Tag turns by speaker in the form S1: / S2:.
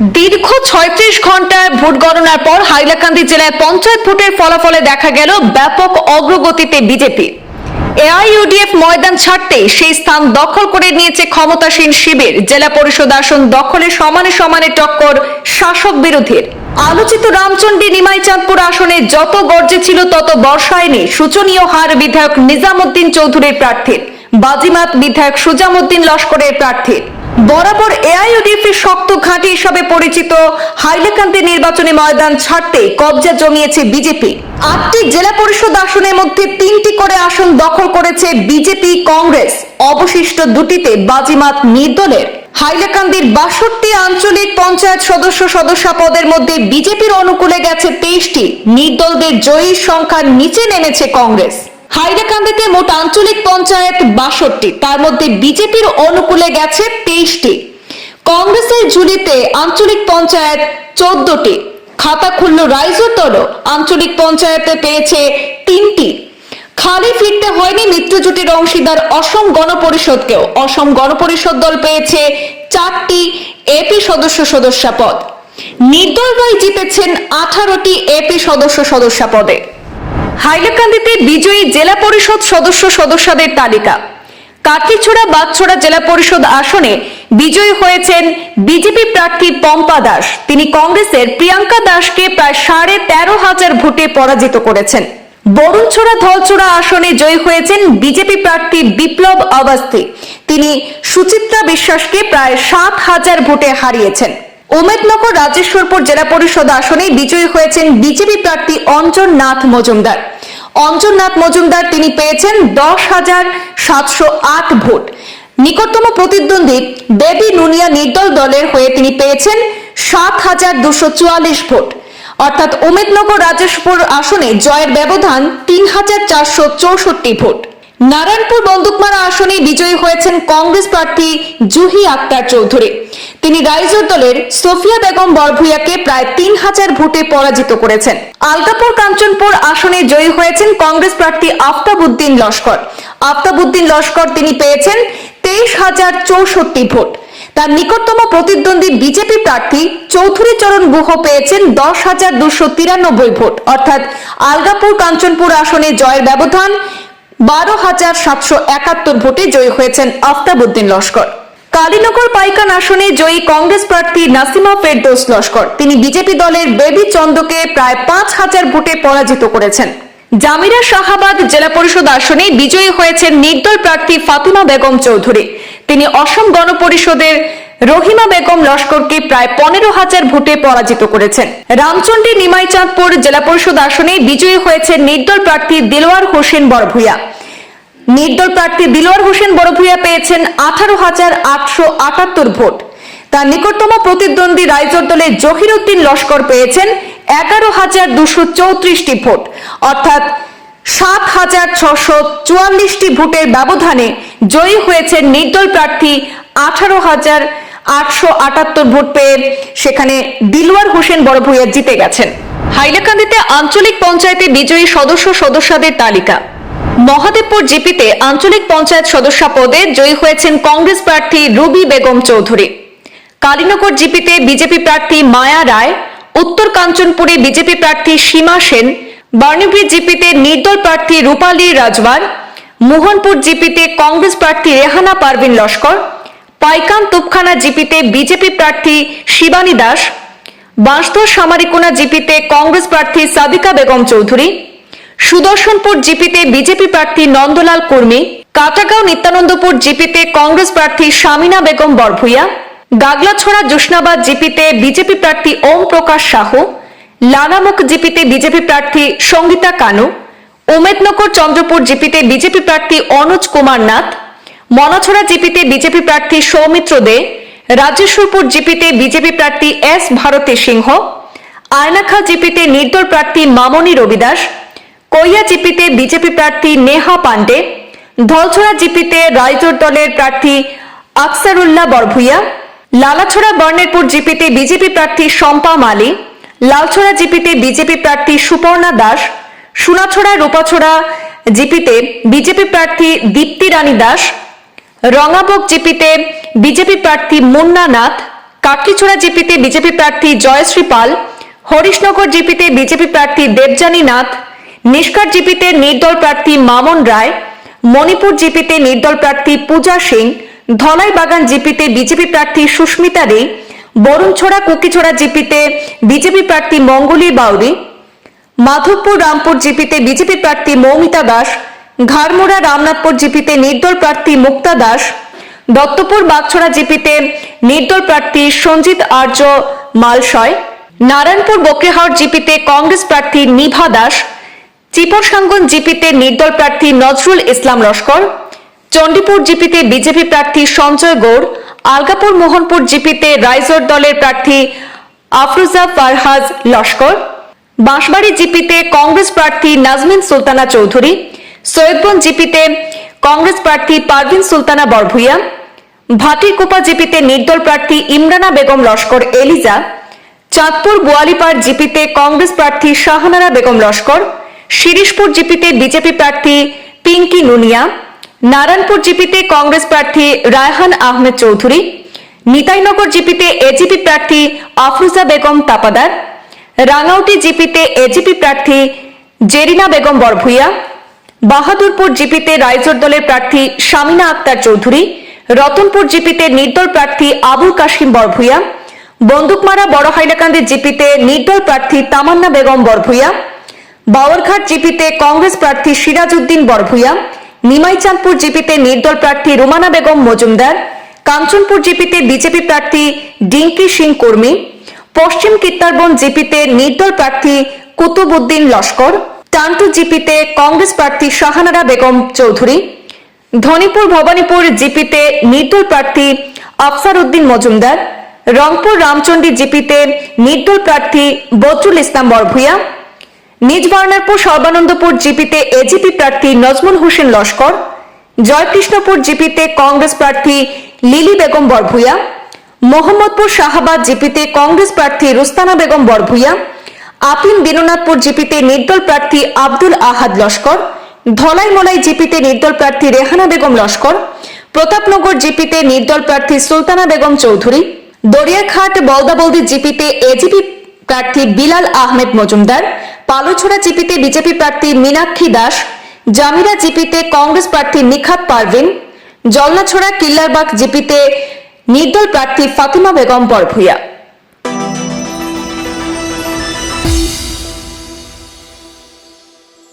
S1: দীর্ঘ ছয়ত্রিশ ঘণ্টার ভোট গণনার পর হাইলাকান্দি জেলায় পঞ্চায়েত ভোটের ফলাফলে দেখা গেল ব্যাপক অগ্রগতিতে বিজেপি। এআইইউডিএফ ময়দান ছাড়তে সেই স্থান দখল করে নিয়েছে ক্ষমতাসীন শিবির। জেলা পরিষদ আসন দখলে সমানে সমানে টক্কর শাসক বিরোধীর। আলোচিত রামচন্ডী নিমাইচাঁদপুর আসনে যত গর্জে ছিল তত বর্ষায়নি সূচনীয় হার বিধায়ক নিজামুদ্দিন চৌধুরীর প্রার্থীর। বাজিমাত বিধায়ক সুজামুদ্দিন লস্করের প্রার্থীর। বরাবর এআইইউডিএফ এর শক্ত ঘাঁটি হিসাবে পরিচিত হাইলাকান্দি নির্বাচনী ময়দান ছাড়তে কবজা জমিয়েছে বিজেপি। আটটি জেলা পরিষদ আসনের মধ্যে তিনটি করে আসন দখল করেছে বিজেপি কংগ্রেস, অবশিষ্ট দুটিতে বাজিমাত নির্দলের। হাইলাকান্দির বাষট্টি আঞ্চলিক পঞ্চায়েত সদস্য সদস্য পদের মধ্যে বিজেপির অনুকূলে গেছে তেইশটি। নির্দলদের জয়ীর সংখ্যা নিচে নেমেছে কংগ্রেস। হাইলাকান্দিতে মোট আঞ্চলিক পঞ্চায়েত বাষট্টি। তার মধ্যে বিজেপির অনুকূলে গেছে তেইশটি। কংগ্রেসের ঝুলিতে আঞ্চলিক পঞ্চায়েত চোদ্দটি। খাতা খুলল রাইজোর দলও আঞ্চলিক পঞ্চায়েতে পেয়েছে তিনটি। খালি ফিরতে হয়নি মিত্র জোটের অংশীদার অসম গণপরিষদকেও। অসম গণপরিষদ দল পেয়েছে চারটি এপি সদস্য সদস্য পদ। নির্দল রায় জিতেছেন আঠারোটি এপি সদস্য সদস্য পদে। হাইলাকান্দিতে বিজয়ী জেলা পরিষদ সদস্য সদস্যদের তালিকা। কাঠিছড়া বাদছড়া জেলা পরিষদ আসনে বিজয়ী হয়েছেন বিজেপি প্রার্থী পম্পা দাস। তিনি কংগ্রেসের প্রিয়াঙ্কা দাসকে প্রায় সাড়ে তেরো হাজার ভোটে পরাজিত করেছেন। বরুণছোড়া ধলছোড়া আসনে জয়ী হয়েছেন বিজেপি প্রার্থী বিপ্লব অবস্থি। তিনি সুচিত্রা বিশ্বাসকে প্রায় সাত হাজার ভোটে হারিয়েছেন। উমেদনগর রাজেশ্বরপুর জেলা পরিষদ আসনে বিজয়ী হয়েছেন বিজেপি প্রার্থী অঞ্জন নাথ মজুমদার। অঞ্জন নাথ মজুমদার, তিনি পেয়েছেন দশ হাজার সাতশো আট ভোট। নিকটতম প্রতিদ্বন্দ্বী দেবী নুনিয়া নির্দল দলের হয়ে তিনি পেয়েছেন সাত হাজার দুশো চুয়াল্লিশ ভোট। অর্থাৎ উমেদনগর রাজেশপুর আসনে জয়ের ব্যবধান তিন হাজার চারশো চৌষট্টি ভোট। নারায়ণপুর বন্দুকমারা আসনে বিজয়ী হয়েছেন কংগ্রেস প্রার্থী জুহি আক্তার চৌধুরী। তিনি রাইজোর দলের সোফিয়া বেগম বরভুইয়াকে প্রায় তিন হাজার ভোটে পরাজিত করেছেন। আলতাপুর কাঞ্চনপুর আসনে জয়ী হয়েছেন কংগ্রেস প্রার্থী আফতাবুদ্দিন লস্কর। আফতাবুদ্দিন লস্কর তিনি পেয়েছেন তেইশ হাজার চৌষট্টি ভোট। তার নিকটতম প্রতিদ্বন্দ্বী বিজেপি প্রার্থী চৌধুরী চরণ গুহ পেয়েছেন দশ হাজার দুশো তিরানব্বই ভোট। অর্থাৎ আলগাপুর কাঞ্চনপুর আসনে জয়ের ব্যবধান বারো হাজার সাতশো একাত্তর ভোটে জয়ী হয়েছেন আফতাবুদ্দিন লস্কর। কালীনগর পাইকান আসনে জয়ী কংগ্রেস প্রার্থী নাসিমা ফেরদৌস লস্কর। তিনি বিজেপি দলের বেবি চন্দকে প্রায় পাঁচ হাজার ভোটে পরাজিত করেছেন। জামিরা শাহাবাদ জেলা পরিষদ আসনে বিজয়ী হয়েছেন নির্দল প্রার্থী ফাতিমা বেগম চৌধুরী। তিনি অসম গণপরিষদের রহিমা বেগম লস্করকে প্রায় পনেরো হাজার ভোটে পরাজিত করেছেন। রামচন্ডী নিমাইচাঁদপুর জেলা পরিষদ আসনে বিজয়ী হয়েছে নির্দল প্রার্থী দিলওয়ার হোসেন বড়ভূয়া নির্দল প্রার্থী দিলোয়ার হোসেন বড়ভূয়া পেয়েছেন আঠারো হাজার আটশো আটাত্তর ভোট। তার নিকটতম প্রতিদ্বন্দ্বী রাইজোর দলের জহির উদ্দিন লস্কর পেয়েছেন এগারো হাজার দুশো চৌত্রিশটি ভোট। অর্থাৎ সাত হাজার ছশো চুয়াল্লিশটি ভোটের ব্যবধানে জয়ী হয়েছে নির্দল প্রার্থী আঠারো হাজার আটশো আটাত্তর ভোট পেয়ে সেখানে দিলওয়ার হোসেন বড়ভূয়া জিতে গেছেন। হাইলাকান্দিতে আঞ্চলিক পঞ্চায়েতে বিজয়ী সদস্য সদস্যদের তালিকা। মহাদেবপুর জিপিতে আঞ্চলিক পঞ্চায়েত সদস্য পদে জয়ী হয়েছেন কংগ্রেস প্রার্থী রুবি বেগম চৌধুরী। কালীনগর জিপিতে বিজেপি প্রার্থী মায়া রায়, উত্তর কাঞ্চনপুরে বিজেপি প্রার্থী সীমা সেন বার্নিব্রিজ জিপিতে নির্দল প্রার্থী রূপালী রাজওয়ার, মোহনপুর জিপিতে কংগ্রেস প্রার্থী রেহানা পারভিন লস্কর, পাইকান তুপখানা জিপিতে বিজেপি প্রার্থী শিবানী দাস বাঁশদর সামারিকোনা জিপিতে কংগ্রেস প্রার্থী সাদিকা বেগম চৌধুরী সুদর্শনপুর জিপিতে বিজেপি প্রার্থী নন্দলাল কর্মী, কাটাগাঁও নিত্যানন্দপুর জিপিতে কংগ্রেস প্রার্থী শামিনা বেগম বরভুইয়া, গাগলাছড়া জুসনাবাদ জিপিতে বিজেপি প্রার্থী ওম প্রকাশ সাহু, লানামুখ জিপিতে বিজেপি প্রার্থী সঙ্গীতা কানু, উমেদনগর চন্দ্রপুর জিপিতে বিজেপি প্রার্থী অনুজ কুমার নাথ, মনাছড়া জিপিতে বিজেপি প্রার্থী সৌমিত্র দে, রাজেশ্বরপুর জিপিতে বিজেপি প্রার্থী এস ভারতী সিংহ, আয়নাখা জিপিতে নির্দল প্রার্থী মামনি রবিদাস কৈয়া জিপিতে বিজেপি প্রার্থী নেহা পান্ডে, ধলছড়া জিপিতে রাইজোর দলের প্রার্থী আকসারুল্লাহ বরভুইয়া, লালাছড়া বর্ণেরপুর জিপিতে বিজেপি প্রার্থী শম্পা মালি, লালছড়া জিপিতে বিজেপি প্রার্থী সুপর্ণা দাস, সোনাছড়া, রূপাছড়া জিপিতে বিজেপি প্রার্থী দীপ্তি রানী দাস রঙাবক জিপিতে বিজেপি প্রার্থী মুন্না নাথ কাটলিছড়া জিপিতে বিজেপি প্রার্থী জয়শ্রী পাল, হরিশনগর জিপিতে বিজেপি প্রার্থী দেবযানী নাথ নিষ্কার জিপিতে নির্দল প্রার্থী মামন রায়, মণিপুর জিপিতে নির্দল প্রার্থী পূজা সিং ধলাই বাগান জিপিতে বিজেপি প্রার্থী সুস্মিতা রে, বরুণছড়া কুকিছড়া জিপিতে বিজেপি প্রার্থী মঙ্গলী বাউরি, মাধবপুর রামপুর জিপিতে বিজেপি প্রার্থী মৌমিতা দাস, ঘাড়মোড়া রামনাথপুর জিপিতে নির্দল প্রার্থী মুক্তা দাস, দত্তপুর বাগছড়া জিপিতে নির্দল প্রার্থী সঞ্জিত আর্য মালসয় নারায়ণপুর বকরিহাট জিপিতে কংগ্রেস প্রার্থী নিভা দাস চিপরসাঙ্গন জিপিতে নির্দল প্রার্থী নজরুল ইসলাম লস্কর, চণ্ডীপুর জিপিতে বিজেপি প্রার্থী সঞ্জয় গৌড়, আলগাপুর মোহনপুর জিপিতে রাইজোর দলের প্রার্থী আফরুজা ফারহাজ লস্কর, বাঁশবাড়ি জিপিতে কংগ্রেস প্রার্থী নাজমিন সুলতানা চৌধুরী সৈয়দগঞ্জ জিপিতে কংগ্রেস প্রার্থী পারভিন সুলতানা বরভুইয়া ভাটিরকোপা জিপিতে নির্দল প্রার্থী ইমরানা বেগম লস্কর এলিজা, চাঁদপুর গোয়ালিপাড় জিপিতে কংগ্রেস প্রার্থী শাহনারা বেগম লস্কর শিরিশপুর জিপিতে বিজেপি প্রার্থী পিঙ্কি নুনিয়া, নারায়ণপুর জিপিতে কংগ্রেস প্রার্থী রায়হান আহমেদ চৌধুরী, নিতাইনগর জিপিতে এজিপি প্রার্থী আফরুজা বেগম তাপাদার রাঙাউটি জিপিতে এজিপি প্রার্থী জেরিনা বেগম বরভুইয়া, বাহাদুরপুর জিপিতে রাইজোর দলের প্রার্থী শামিনা আক্তার চৌধুরী, রতনপুর জিপিতে নির্দল প্রার্থী আবুল কাশিম বরভুইয়া, বন্দুকমারা বড় হাইলাকান্দি জিপিতে নির্দল প্রার্থী তামান্না বেগম বরভুইয়া বাওয়ারঘাট জিপিতে কংগ্রেস প্রার্থী সিরাজ উদ্দিন বরভুইয়া নিমাইচাঁদপুর জিপিতে নির্দল প্রার্থী রুমানা বেগম মজুমদার, কাঞ্চনপুর জিপিতে বিজেপি প্রার্থী ডিঙ্কি সিং কর্মী, পশ্চিম কিত্তারবন জিপিতে নির্দল প্রার্থী কুতুবুদ্দিন লস্কর টান্টু জিপিতে কংগ্রেস প্রার্থী শাহানারা বেগম চৌধুরী, ধনীপুর ভবানীপুর জিপিতে নির্দল প্রার্থী আফসার উদ্দিন মজুমদার, রংপুর রামচন্ডী জিপিতে নির্দল প্রার্থী বদরুল ইসলাম বরভুইয়া নিজ বার্নারপুর সর্বানন্দপুর জিপিতে এজিপি প্রার্থী নজমুল হোসেন লস্কর, জয়কৃষ্ণপুর জিপিতে কংগ্রেস প্রার্থী লিলি বেগম বরভুইয়া, মোহাম্মদপুর শাহাবাদ জিপিতে কংগ্রেস প্রার্থী রুস্তানা বেগম বরভুইয়া, আপিন বিনোনাথপুর জিপিতে নির্দল প্রার্থী আব্দুল আহাদ লস্কর ধলাই মলাই জিপিতে নির্দল প্রার্থী রেহানা বেগম লস্কর, প্রতাপনগর জিপিতে নির্দল প্রার্থী সুলতানা বেগম চৌধুরী দরিয়াঘাট বলদাবলদি জিপিতে এজিপি প্রার্থী বিলাল আহমেদ মজুমদার, পালছড়া জিপিতে বিজেপি প্রার্থী মীনাক্ষী দাস, জামিরা জিপিতে কংগ্রেস প্রার্থী নিখাত পারভিন, জলনাছড়া কিল্লারবাগ জিপিতে নির্দল প্রার্থী ফাতিমা বেগম বরভুইয়া